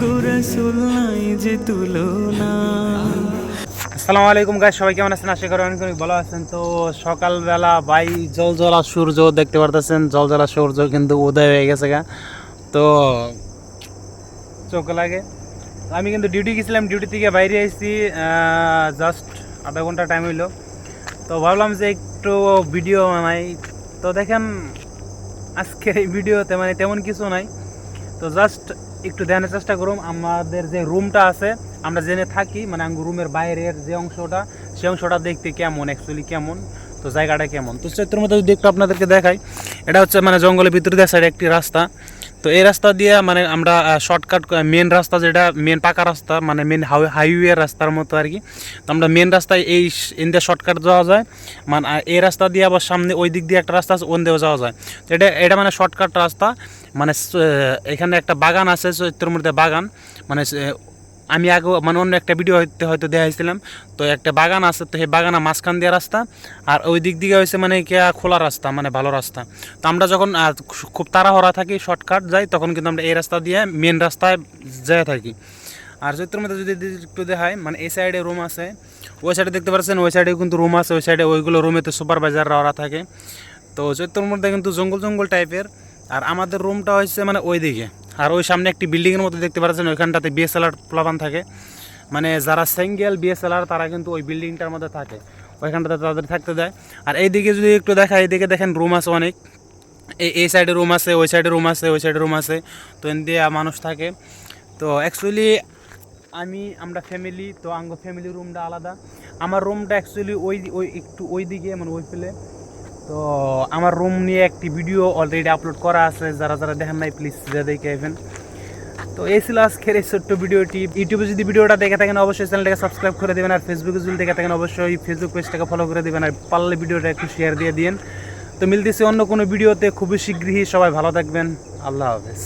গোরসুল নাই যে তুলনা আলাইকুম গাইস সবাই কেমন আছেন? আশা করি অনেক অনেক ভালো আছেন। তো সকালবেলা বাই জল জ্বলা সূর্য দেখতে পারতেছেন। জল জ্বলা সূর্য কিন্তু উদয় হয়ে গেছে গা। তো চোখ লাগে। আমি কিন্তু ডিউটি গেছিলাম ডিউটি থেকে বাইরে এসেছি জাস্ট আধা ঘণ্টা টাইম হইল। তো ভাবলাম যে একটু ভিডিও বানাই। তো দেখেন, আজকের এই ভিডিওতে মানে তেমন কিছু নাই। তো জাস্ট একটু দেখানোর চেষ্টা করুন আমাদের যে রুমটা আছে, আমরা জেনে থাকি মানে আমি রুমের বাইরের যে অংশটা, সেই অংশটা দেখতে কেমন অ্যাকচুয়ালি কেমন, তো জায়গাটা কেমন। তো চৈত্র মধ্যে যদি একটু আপনাদেরকে দেখাই, এটা হচ্ছে মানে জঙ্গলের ভিতরে দেশের সাইডে একটি রাস্তা। তো এই রাস্তা দিয়ে মানে আমরা শর্টকাট মেন রাস্তা যেটা মেন পাকা রাস্তা মানে মেন হাইওয়ে রাস্তার মতো আর কি। তো আমরা মেন রাস্তায় এই ইন্ডিয়া শর্টকাট যাওয়া যায়। মানে এই রাস্তা দিয়ে আবার সামনে ওই দিক দিয়ে একটা রাস্তা আছে, ওন দিয়েও যাওয়া যায়। তো এটা এটা মানে শর্টকাট রাস্তা। মানে এখানে একটা বাগান আছে, চৈত্রের মধ্যে বাগান। মানে আমি আগে মানে অন্য একটা ভিডিও হয়তো হয়তো দেখাইছিলাম। তো একটা বাগান আছে, তো সেই বাগানা মাঝখান দিয়ে রাস্তা। আর ওই দিক দিকে হয়েছে মানে কি খোলা রাস্তা মানে ভালো রাস্তা। তো আমরা যখন খুব তাড়াহড়া থাকি শর্টকাট যাই, তখন কিন্তু আমরা এই রাস্তা দিয়ে মেন রাস্তায় যেয়ে থাকি। আর চৈত্রের মধ্যে যদি একটু দেখায় মানে এই সাইডে রুম আছে। ওই সাইডে দেখতে পাচ্ছেন, ওই সাইডে কিন্তু রুম আছে, ওই সাইডে ওইগুলো রুমেতে সুপারভাইজাররা ওরা থাকে। তো চৈত্রের মধ্যে কিন্তু জঙ্গল জঙ্গল টাইপের আর আমাদের রুমটা হচ্ছে মানে ওই দিকে আর ওই সামনে একটি বিল্ডিংয়ের মতো দেখতে পাচ্ছেন, ওইখানটাতে বিএসএলআর প্লাবান থাকে। মানে যারা সিঙ্গেল বিএসএলআর তারা কিন্তু ওই বিল্ডিংটার মধ্যে থাকে। ওইখানটাতে তাদের থাকতে দেয়। আর এইদিকে যদি একটু দেখা এইদিকে দেখেন রুম আছে অনেক। এই এই সাইডে রুম আছে, ওই সাইডে রুম আছে, ওই সাইডে রুম আছে। তো এন দিয়ে মানুষ থাকে। তো অ্যাকচুয়ালি আমি, আমরা ফ্যামিলি তো আঙ্গ ফ্যামিলি রুমটা আলাদা। আমার রুমটা অ্যাকচুয়ালি ওই ওই একটু ওই দিকে মানে ওই ফেলে তো আমার রুম নিয়ে একটি ভিডিও অলরেডি আপলোড করা আছে, যারা যারা দেখেন নাই প্লিজ যা দেখে আসবেন তো এই ছিল আজকের এই ছোট্ট ভিডিওটি ইউটিউবে যদি ভিডিওটা দেখে থাকেন, অবশ্যই চ্যানেলটাকে সাবস্ক্রাইব করে দেবেন, আর ফেসবুকে যদি দেখে থাকেন, অবশ্যই ফেসবুক পেজটাকে ফলো করে দেবেন, আর পারলে ভিডিওটা একটু শেয়ার দিয়ে দিন তো মিলতেছি অন্য কোনো ভিডিওতে খুবই শীঘ্রই সবাই ভালো থাকবেন। আল্লাহ হাফেজ।